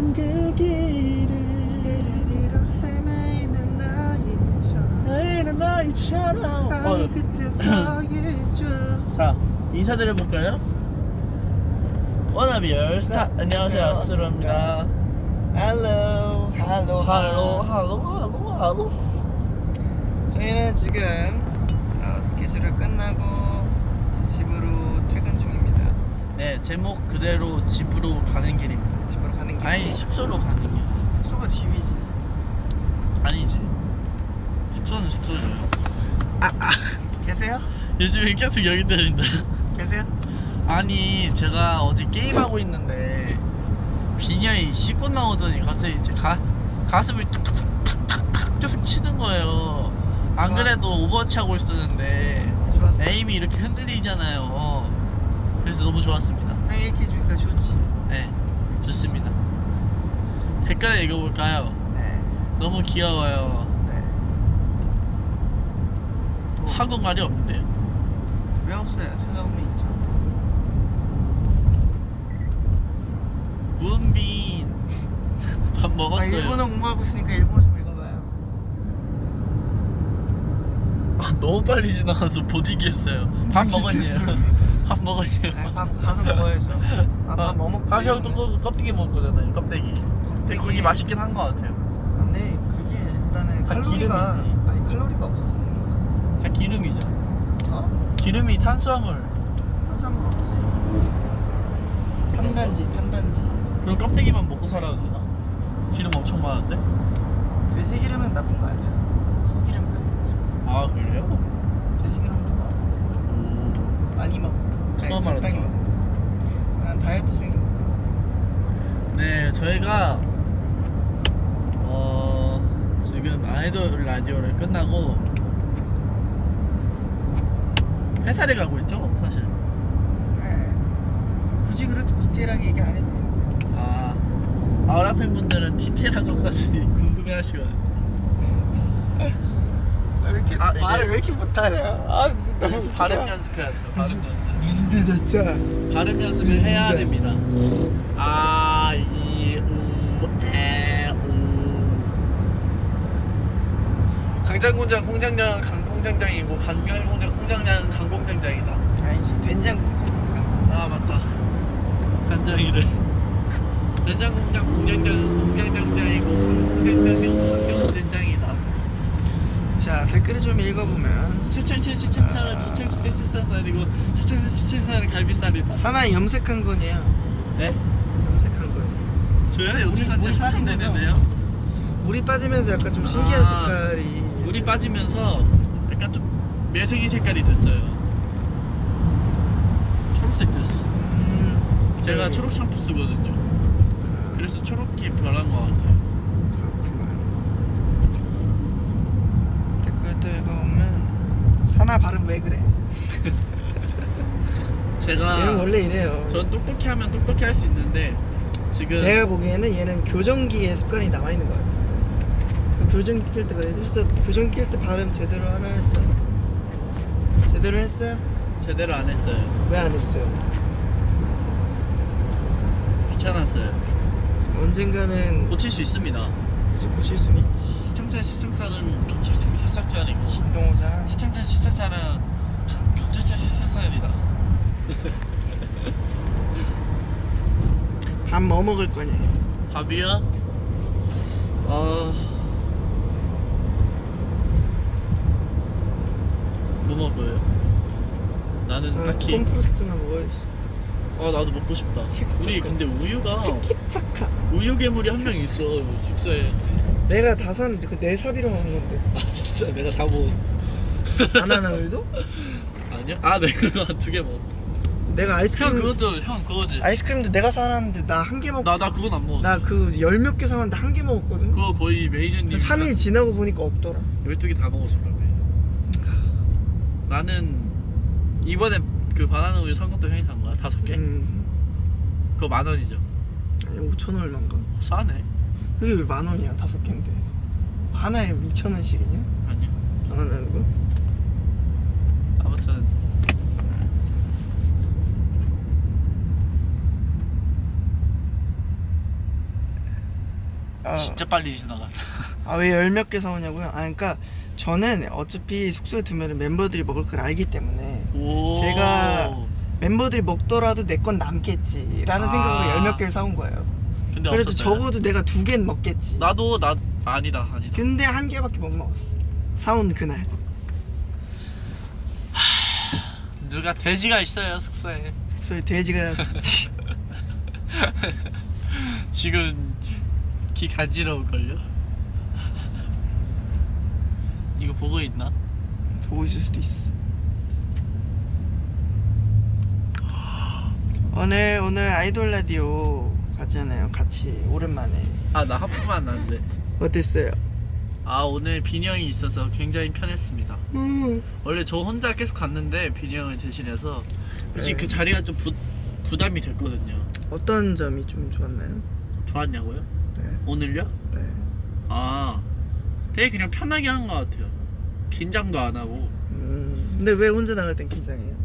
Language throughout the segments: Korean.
걷던 그 길을 헤매이는 나이처럼. 나이처럼. 어, 바위 끝에 서 있죠 자 인사드려볼까요? 워너비얼 스타 안녕하세요 아스트로입니다. Hello. Hello. 할로 할로 할로 할로 저희는 지금 어, 스케줄을 끝나고 제 집으로 퇴근 중입니다. 네 제목 그대로 집으로 가는 길입니다. 집으로 아니 숙소로 가는 길 숙소가 집이지. 아니지. 숙소는 숙소죠. 계세요? 요즘에 계속 여기 들린다. 계세요? 아니 제가 어제 게임하고 있는데 빈혈이 씻고 나오더니 갑자기 이제 가, 가슴이 툭툭툭툭툭 계속 치는 거예요. 안. 그래도 오버워치 하고 있었는데 좋았어. 에임이 이렇게 흔들리잖아요. 그래서 너무 좋았습니다. 형 이렇게 해주니까 좋지. 네 좋습니다 댓글을 읽어볼까요? 네 너무 귀여워요 네. 또 한국말이 없는데요 왜 없어요? 찾아보면 있죠. 문빈 밥 아, 먹었어요 일본어 공부하고 있으니까 일본어 좀 읽어봐요. 아, 너무 빨리 지나가서 못 이겼어요. 밥 먹었냐? 밥 먹었냐? 아, 밥 가서 먹어야죠. 아, 밥뭐 먹지? 아, 형도 그 껍데기 먹을 거잖아요. 껍데기. 껍데기. 그게 맛있긴 한 것 같아요. 아, 네, 그게 일단은 다 칼로리가 기름이지. 아니 칼로리가 거야. 다 기름이죠. 어? 기름이 탄수화물. 탄수화물 없지. 탄단지, 탄단지. 그럼 껍데기만 먹고 살아도 되나? 기름 엄청 많은데? 돼지 기름은 나쁜 거 아니야. 소 기름이 나쁜 거죠. 아 그래요? 돼지 기름 좋아. 오. 많이 먹어. 아니, 처음 적당히 알았다. 먹어. 난 다이어트 중이니까. 네, 저희가 어 지금 아이돌 라디오를 끝나고 회사를 가고 있죠, 사실. 네. 굳이 그렇게 디테일하게 얘기 안 해도. 아, 아우라 팬분들은 디테일한 것까지 궁금해하시거든요. 왜 이렇게 아, 이제- 말을 왜 이렇게 못하냐? 아 진짜 너무 웃기다. 발음 연습해야 돼요. 발음 연습. 무슨 나 진짜. 발음 연습을 해야 진짜. 됩니다. 아, 이, 우, 에, 우. 강 장공장 공장장 강 공장장이고 간결공장 공장장 강 공장장이다. 아니지 된장 공장. 아 맞다. 간장이래. 된장 공장 공장장 공장장장이고 강공장장이고 강경 된장이다. 자 댓글을 좀 읽어보면 아. 칠천살이고 칠천칠 칠천살은 갈비살이다. 사나이 염색한 거네요. 네? 염색한 거예요. 저요? 물이 한참 빠진? 되는데요. 물이 빠지면서 약간 좀 신기한 아, 색깔이. 물이 빠지면서 약간 좀 매생이 색깔이 됐어요. 초록색 됐어. 음, 제가 네. 초록 샴푸 쓰거든요. 아, 그래서 초록기 변한 것 같아요. 그렇구만. 댓글도 읽어보면 사나 발음 왜 그래? 제가 얘는 원래 이래요. 전 똑똑히 하면 똑똑히 할 수 있는데 지금 제가 보기에는 얘는 교정기에 습관이 남아 있는 것 같은데. 교정기 낄때 그래. 그래서 교정기 낄때 발음 제대로 하나 했잖아. 제대로 했어요? 제대로 안 했어요. 왜 안 했어요? 귀찮았어요. 언젠가는 고칠 수 있습니다. 이제 고칠 수는 있지. 시청자 시청사는 경찰차 실사짜리고 신동호잖아. 시청자 실사사는 경찰차 실사살이다. 밥 뭐 먹을 거냐? 밥이요? 어... 뭐 먹어요? 나는 아, 딱히 콤프로스트나 먹어야지. 아 나도 먹고 싶다 칙스토크. 우리 근데 우유가 치키차카. 우유 괴물이 한 명 있어 숙소에 내가 다 샀는데 그내 사비로 먹은 건데. 아 진짜 내가 다 먹었어 바나나 우유도? 아니야? 아 내가 두 개 먹었어 내가 아이스크림 형 그것도 형 그거지 아이스크림도 내가 사놨는데 나 한 개 먹. 나 나 그건 안 먹었어 나그 열 몇 개 사왔는데 한 개 먹었거든. 그거 거의 메이저님 3일 지나고 보니까 없더라. 12개 다 먹었을 거야 나는 이번에 그 바나나 우유 산 것도 형이 산 거야? 다섯 개? 음. 그거 만 원이죠 아니 5천 원 얼마인가? 싸네 그게 왜 만 원이야 다섯 개인데? 하나에 2천 원씩이냐? 아니야 바나나 그거? 아무튼 아, 진짜 빨리 지나간다 아왜 열 몇 개 사오냐고요? 아 그러니까 저는 어차피 숙소에 두면은 멤버들이 먹을 걸 알기 때문에 오 제가 멤버들이 먹더라도 내 건 남겠지라는 아. 생각으로 열 몇 개를 사온 거예요. 근데 그래도 없었어요? 적어도 내가 두 개는 먹겠지. 나도 나 아니다 아니다 근데 한 개밖에 못 먹었어. 사온 그날. 누가 돼지가 있어요 숙소에 숙소에 돼지가 샀지. 지금 귀 간지러울걸요? 이거 보고 있나? 보고 있을 수도 있어. 오늘 오늘 아이돌 라디오 가잖아요. 같이 오랜만에. 아 나 하품만 났는데 어땠어요? 아 오늘 빈이 형이 있어서 굉장히 편했습니다 음. 원래 저 혼자 계속 갔는데 빈이 형을 대신해서 솔직히 네. 그 자리가 좀 부, 부담이 됐거든요 어떤 점이 좀 좋았나요? 좋았냐고요? 네. 오늘요? 네. 아 되게 그냥 편하게 한 것 같아요 긴장도 안 하고 음. 근데 왜 혼자 나갈 땐 긴장해요?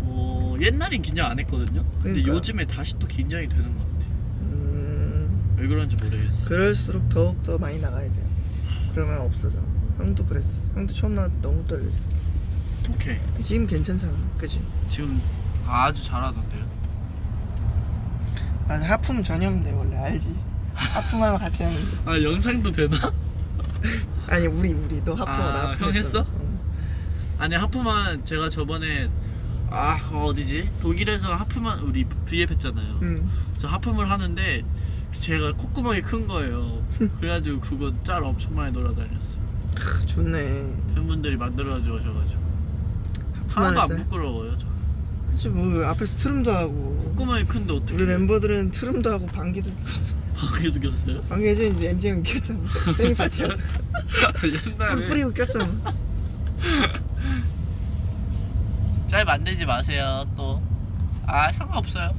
어, 옛날엔 긴장 안 했거든요 근데 그러니까. 요즘에 다시 또 긴장이 되는 것 같아요 음. 왜 그런지 모르겠어 그럴수록 더욱 더 많이 나가야 돼요. 그러면 없어져. 형도 그랬어. 형도 처음 나갈 때 너무 떨렸어. 오케이 지금 괜찮잖아. 그지? 지금 아주 잘하던데요 맞아. 하품 전염돼 원래 알지? 하품하면 같이 하는 거. 아 영상도 되나? 아니 우리 우리 너 하품 아, 나 하품 형 했어? 어. 아니 하프만 제가 저번에 아 그거 어디지 독일에서 하프만 우리 V앱 했잖아요. 응. 그래서 하품을 하는데 제가 콧구멍이 큰 거예요. 그래가지고 그거 짤 엄청 많이 돌아다녔어. 크, 좋네. 팬분들이 만들어줘 가지고 하품만 하나도 안. 부끄러워요. 저. 그치 뭐 앞에서 트름도 하고. 콧구멍이 큰데 어떻게? 우리 멤버들은 트름도 하고 방귀도 꼈어. 방귀도 꼈어요? 방귀 예전에 MJ 형 꼈잖아. 세- 생일 파티야. 옛날에 뿔 뿌리고 꼈잖아. 짤 만들지 마세요 또. 아 상관없어요.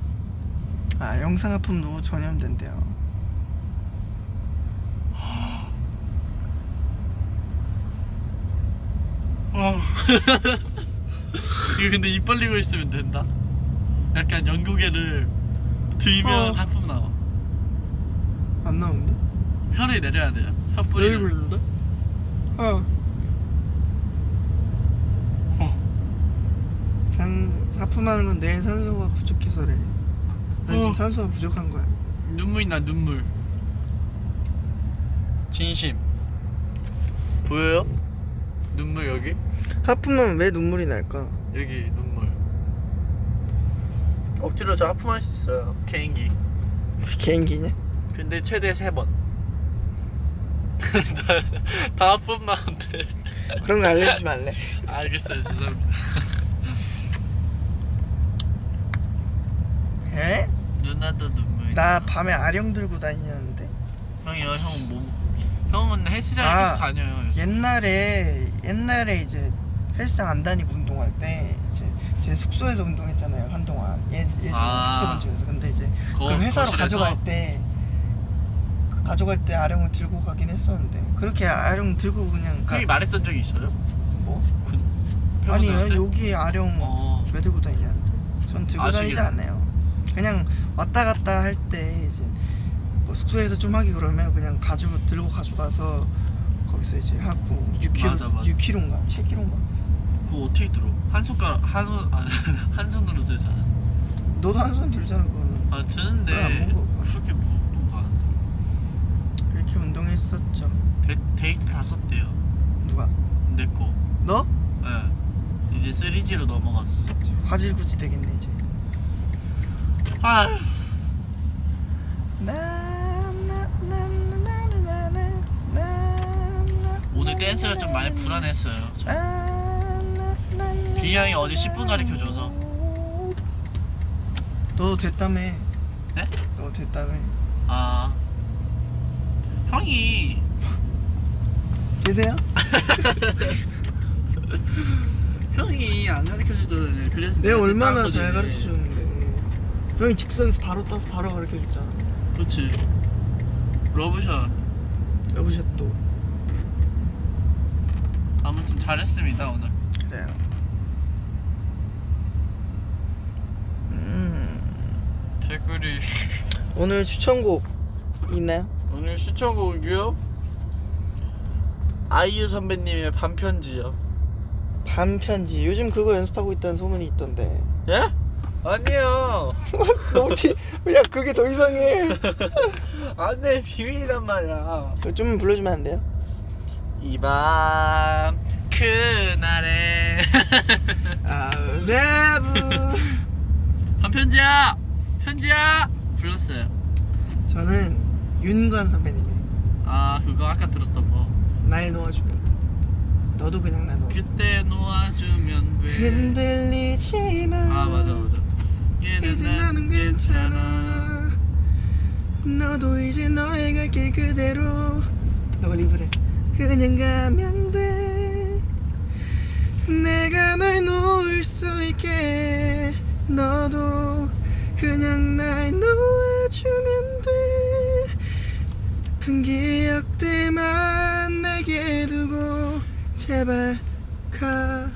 아 영상 하품도 전염된대요. 어. 이거 근데 입 벌리고 있으면 된다. 약간 영국애를 들면 어. 하품 나와. 안 나오는데? 혀를 내려야 돼요. 혀왜 뿌리를. 그러는데? 어. 어. 산 하품하는 건 뇌에 산소가 부족해서래. 난 지금 어. 산소가 부족한 거야. 눈물이 나 눈물. 진심. 보여요? 눈물 여기? 하품하면 왜 눈물이 날까? 여기 눈물. 억지로 저 하품할 수 있어요. 개인기. 개인기냐? 근데 최대 세 번. 다, 다 하품만 돼. 그런 거 알려주지 말래. 알겠어요. 죄송합니다. 에? 누나도 눈물. 나 밤에 아령 들고 다니는데. 형이요, 형 몸. 형은 헬스장에 아, 계속 다녀요. 요즘. 옛날에 옛날에 이제 헬스장 안 다니고 운동할 때 이제 제 숙소에서 운동했잖아요 한동안 예, 예전 아. 숙소 근처에서 근데 이제 거- 그걸 회사로 거실에서? 가져갈 때 가져갈 때 아령을 들고 가긴 했었는데 그렇게 아령 들고 그냥 가, 형이 말했던 적이 있어요? 뭐? 그, 아니요 팬분들한테? 여기 아령 어. 왜 들고 다니냐는데 전 들고 아시게. 다니지 않아요 그냥 왔다 갔다 할 때 이제 뭐 숙소에서 좀 하기 그러면 그냥 가지고 들고 가져가서 거기서 이제 하고 6kg 맞아, 맞아. 6kg인가 7kg인가 그거 어떻게 들어? 한 손가락 한 손, 아니, 한 손으로 들잖아. 너도 한 손 들잖아 그거는 아 드는데 안 무거워. 그렇게 무거운 거안 들어. 그렇게 운동했었죠 데, 데이트 다 썼대요. 누가? 내 거. 너? 예. 이제 3G로 넘어갔어. 화질구지 되겠네 이제 아, 오늘 댄스가 좀 많이 불안했어요. 저. 비양이 어제 10분 가르쳐줘서. 너 됐다며 네? 너 됐다며 아. 형이 계세요? 형이 안 가르쳐주잖아요. 그래서 내가 얼마나 잘. 가르쳐줬는데 형이 즉석에서 바로 따서 바로 가르쳐줬잖아 그렇지. 러브샷. 또 아무튼 잘했습니다 오늘. 그래요 음 댓글이 오늘 추천곡 있나요? 오늘 추천곡이요? 아이유 선배님의 반편지요. 반편지 요즘 그거 연습하고 있다는 소문이 있던데 예? 아니에요. 너무 티... 야 그게 더 이상해 안돼 비밀이란 말이야. 그거 좀 불러주면 안 돼요? 이밤 그날에. I'll never 반편지야! 편지야! 불렀어요. 저는 윤관 선배님이 아 그거 아까 들었던 거. 날 놓아주면 너도 그냥 날 놓아 그때 놓아주면 돼. 흔들리지만 아 맞아 맞아. 이제 난 나는 괜찮아. 너도 이제 길 그대로. 너가 리브래 그냥 가면 돼. 내가 널 놓을 수 있게 너도 그냥 날 놓아주면 돼. 아픈 기억들만 내게 두고 제발 가.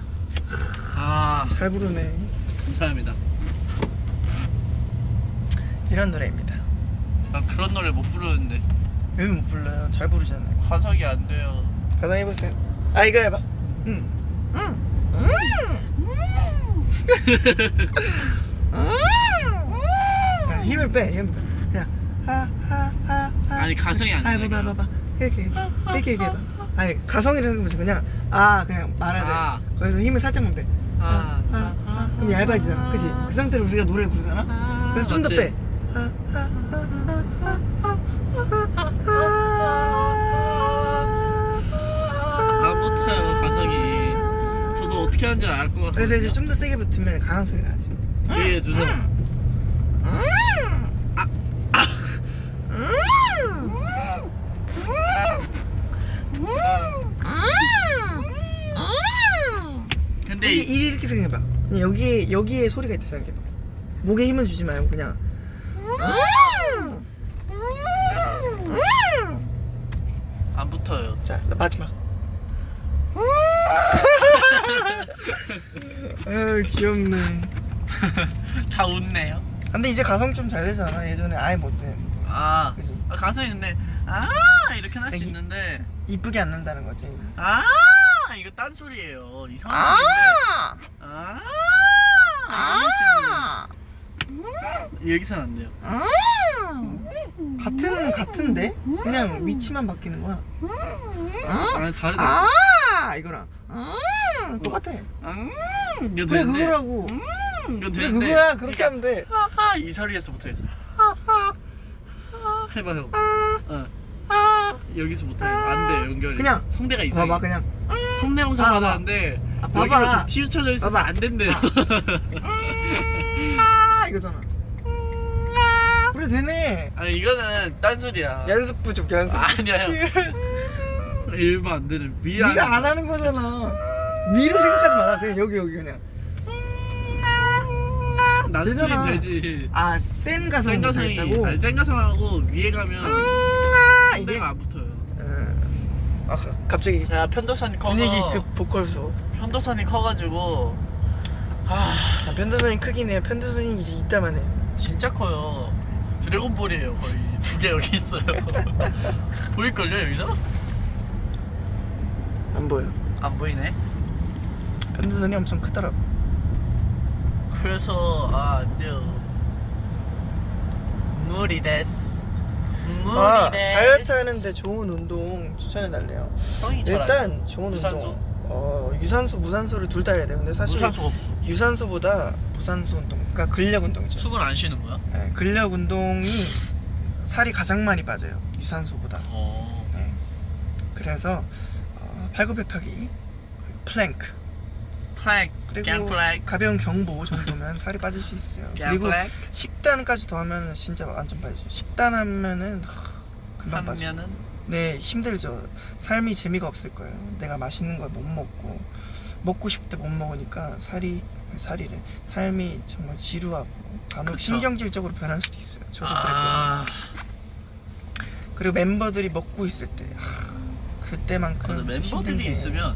아. 잘 부르네. 감사합니다. 이런 노래입니다. 난 그런 노래 못 부르는데 왜못 불러요? 잘 부르잖아요 화석이 안 돼요. 가상 해보세요. 아 이거 해봐. 응. 응. 아, 힘을 빼. 힘을 빼. 그냥 하하하하. 아니, 가성이 안 아. 봐봐 봐봐. 이렇게 이렇게 이렇게 해봐. 아니 가성이라는 건 그냥 아 그냥 말해야 돼. 아. 거기서 힘을 살짝만 빼. 아, 아, 아, 아. 그럼 얇아지잖아. 그지? 그 상태로 우리가 노래를 부르잖아. 그래서 좀 더 맞지? 빼. 저도 어떻게 하는지 알것 같아요. 그래서 이제 좀 더 세게 붙으면 강한 소리가 나지. 기회 주세요. 근데 이, 이, 이- 이렇게 생각해봐. 그냥 여기 여기에 소리가 있다 생각해봐. 목에 힘을 주지 말고 그냥. 안 붙어요. 자나 마지막. 아 귀엽네. 다 웃네요. 근데 이제 가성 좀 잘 되잖아. 예전에 아예 못 돼. 아, 그지? 아, 가성이 근데 아 이렇게 할수 여기- 있는데 이쁘게 안 난다는 거지. 아 이거 딴 소리예요. 이상한 소리인데 아 아~ 여기서는 안 돼요. 같은 같은데 그냥 위치만 바뀌는 거야. 아 다르다. 아 이거랑 똑같아. 음, 이거 그래 되는데. 그거라고. 음, 이거 그래 되는데. 그거야 그렇게 하면 돼. 하하 이 소리에서부터 해서 하하 해봐 해봐. 어. 아 여기서부터 해봐. 안 돼, 연결이. 그냥 성대가 이상해. 봐봐 그냥. 성대 음성 아, 받았는데 아, 봐봐. 좀 튀어쳐져 있어서 봐봐. 안 된대요. 아 이거잖아. 그래 되네. 아니 이거는 딴 소리야. 연습 부족 연습. 아니야, 일반 안 되는 미안. 네가 안 하는 거잖아. 위로 생각하지 마라. 그냥 여기 여기 그냥. 나는 되잖아. 소리 되지. 아센 가성 센 가성이. 아니 센 가성하고 위에 가면 아, 이게. 안 붙어요. 음. 아 가- 갑자기 제가 편도선이 커서 분위기 급 보컬수. 편도선이 커가지고 아 아, 편도선이 크긴 해요. 편도선이 이제 이따만 해. 진짜 커요. 드래곤볼이에요 거의 두 개 여기 있어요. 보일걸요 여기서? 안 보여. 안 보이네. 편도선이 엄청 크더라고. 그래서 아안 돼요. 데스. 무리 아. 다이어트 하는데 좋은 운동 추천해 달래요. 형이 잘 일단 좋은 유산소? 운동. 어 유산소 무산소를 둘 다 해야 돼. 근데 사실 무산소 유산소보다 무산소 운동, 그러니까 근력 운동이죠. 수분 안 쉬는 거야? 네, 근력 운동이 살이 가장 많이 빠져요. 유산소보다. 어. 네. 그래서 어, 팔굽혀펴기, 플랭크, 플렉. 그리고. 가벼운 경보 정도면 살이 빠질 수 있어요. 갱 그리고. 식단까지 더하면 진짜 완전 빠지죠. 식단 하면은 하, 금방 빠져. 하면은 네 힘들죠. 삶이 재미가 없을 거예요. 내가 맛있는 걸 못 먹고 먹고 싶을 때못 먹으니까 살이 살이래. 삶이 정말 지루하고 간혹 그쵸. 신경질적으로 변할 수도 있어요. 저도 아. 그랬거든요. 그리고 멤버들이 먹고 있을 때 하, 그때만큼 맞아 좀 멤버들이 힘든 게- 있으면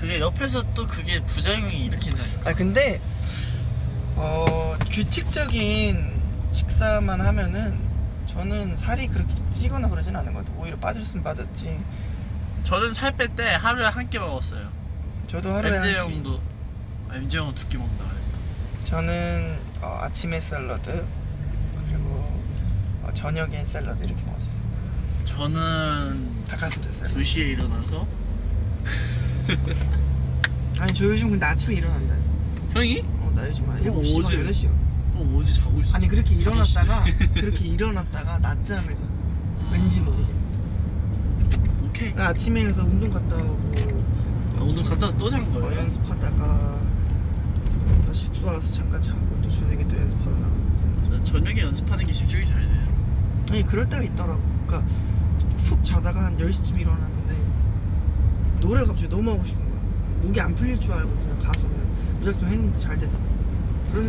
그게 옆에서 또 그게 부작용이 일으킨다니까. 아 근데 어 규칙적인 식사만 하면은 저는 살이 그렇게 찌거나 그러진 않은 것 같아요. 오히려 빠졌으면 빠졌지. 저는 살 뺄 때 하루에 한 끼 먹었어요. 저도 하루에 MJ 한 끼. 형도 아, MJ 형은 두 끼 먹는다 그랬다. 저는 어, 아침에 샐러드 그리고 어, 저녁에 샐러드 이렇게 먹었어요. 저는 닭가슴살 샐러드. 2시에 일어나서 아니 저 요즘 근데 아침에 일어난다. 형이? 어, 나 요즘 한 어, 7시, 어제. 8시. 어 어제 자고 있어. 아니 그렇게 일어났다가. 그렇게 일어났다가 낮잠을 자. 왠지 모르게. 오케이. 나 아침에 가서 운동 갔다 오고 아, 오늘 갔다 와서 또잔 어, 거예요? 연습하다가 다시 숙소 와서 잠깐 자고 또 저녁에 또 연습하러 나가고. 저 저녁에 연습하는 게 집중이 잘 돼요. 아니 그럴 때가 있더라고 그러니까 푹 자다가 한 10시쯤 일어났는데 노래가 갑자기 너무 하고 싶은 거야 목이 안 풀릴 줄 알고 그냥 가서 그냥 무작정 했는데 잘 되더라고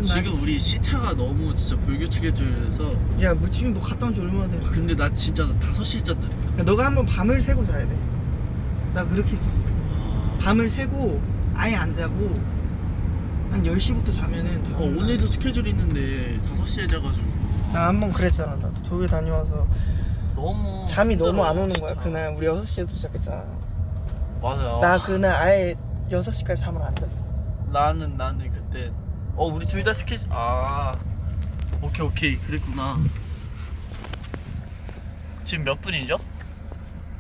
지금 우리 시차가 너무 진짜 불규칙해져서 야, 뭐 지금 너 갔다 온 지 얼마나 돼? 아, 근데 나 진짜 5시에 잤다니까. 야, 너가 한번 밤을 새고 자야 돼. 나 그렇게 했었어. 아, 밤을 새고 아예 안 자고 한 10시부터 자면은 어, 다음 날- 오늘도 스케줄 있는데 5시에 자가지고 나 한 번 그랬잖아. 나도 독일 다녀와서 너무 잠이 너무 안 오는 거야. 진짜. 그날 우리 6시에 도착했잖아. 맞아요. 나 그날 아예 6시까지 잠을 안 잤어. 나는 나는 그때 어 우리 둘 다 스케줄 아 오케이 오케이 그랬구나. 지금 몇 분이죠?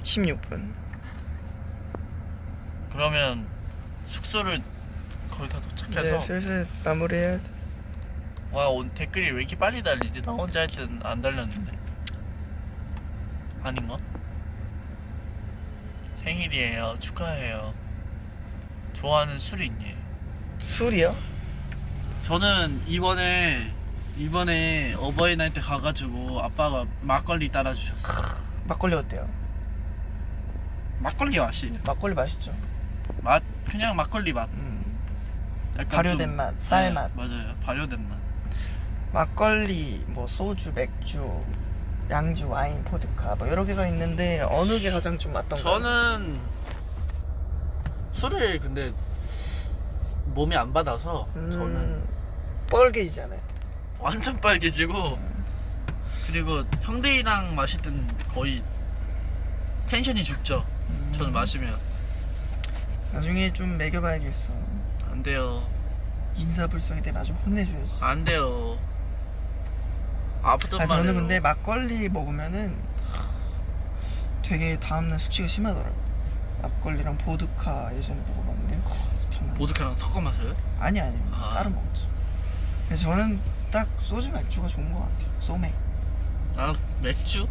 16분. 그러면 숙소를 거의 다 도착해서 네, 슬슬 마무리해야 돼. 와 오늘 댓글이 왜 이렇게 빨리 달리지? 나 혼자 할 때는 안 달렸는데 아닌가? 생일이에요 축하해요 좋아하는 술이 있니? 술이요? 저는 이번에 이번에 어버이날 때 가가지고 아빠가 막걸리 따라주셨어 막걸리 어때요? 막걸리 맛이 막걸리 맛있죠? 맛 그냥 막걸리 맛 음. 약간 발효된 좀- 맛, 쌀 네, 맛. 맞아요 발효된 맛 막걸리, 뭐 소주, 맥주, 양주, 와인, 포드카 뭐 여러 개가 있는데 어느 게 가장 좀 맞던가요? 저는 술을 근데 몸이 안 받아서 음, 저는 뻘개지잖아요. 완전 빨개지고 그리고 형들이랑 마실 땐 거의 텐션이 죽죠. 저는 음, 마시면 나중에 좀 먹여봐야겠어. 안 돼요. 인사불성에 대해 마좀 혼내줘야지. 안 돼요. 아프단 아, 말이에요. 저는 근데 막걸리 먹으면은 되게 다음날 숙취가 심하더라고. 막걸리랑 보드카 예전에 먹어봤는데 정말 보드카랑 섞어 마셔요? 아니 아니 아. 따로 먹었죠. 그래서 저는 딱 소주 맥주가 좋은 것 같아요. 소맥 아 맥주?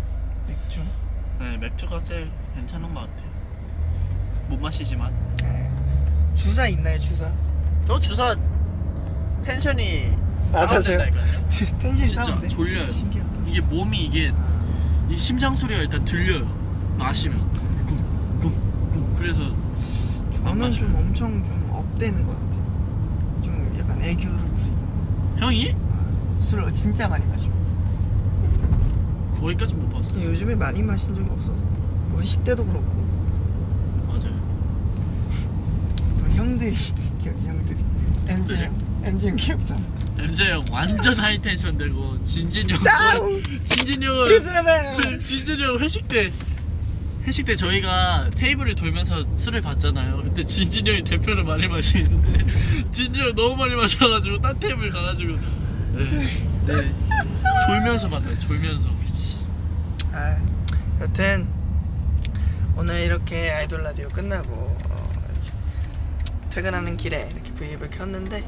맥주. 네 맥주가 제일 괜찮은 것 같아요. 못 마시지만 네. 주사 있나요 주사? 저 주사 텐션이 맞아요. 다운된다니까요. 텐션이 진짜? 졸려요. 신- 신기하다. 이게 몸이 이게 이 심장 소리가 일단 들려요. 마시면 쿵쿵쿵 그래서 안 저는 마셔요. 좀 엄청 좀 업되는 것 같아요. 좀 약간 애교를 부리고 형이 술을 진짜 많이 마시고. 거기까지 못 봤어. 근데 요즘에 많이 마신 적이 없어서 뭐 회식 때도 그렇고 맞아요. 우리 형들이 귀엽지 형들이. 형 귀엽다. MJ 형 완전 하이 텐션 되고 진진이 형. 거의- 진진이 형은. 진진이 형 회식 때 회식 때 저희가 테이블을 돌면서 술을 봤잖아요. 그때 진진이 형이 대표를 많이 마시는데 진진이 형 너무 많이 마셔가지고 딴 테이블 가가지고 네, 네. 졸면서 만나요. 졸면서. 아, 여튼 오늘 이렇게 아이돌 라디오 끝나고 퇴근하는 길에 이렇게 브이앱을 켰는데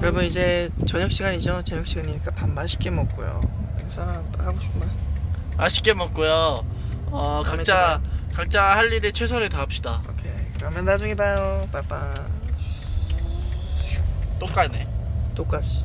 여러분 이제 저녁 시간이죠. 저녁 시간이니까 밥 맛있게 먹고요. 인사 하고 싶은 말? 맛있게 먹고요. 어 다음에 각자 각자 할 일에 최선을 다합시다. 오케이. 그러면 나중에 봐요. 빠빠. 똑같네. 똑같이.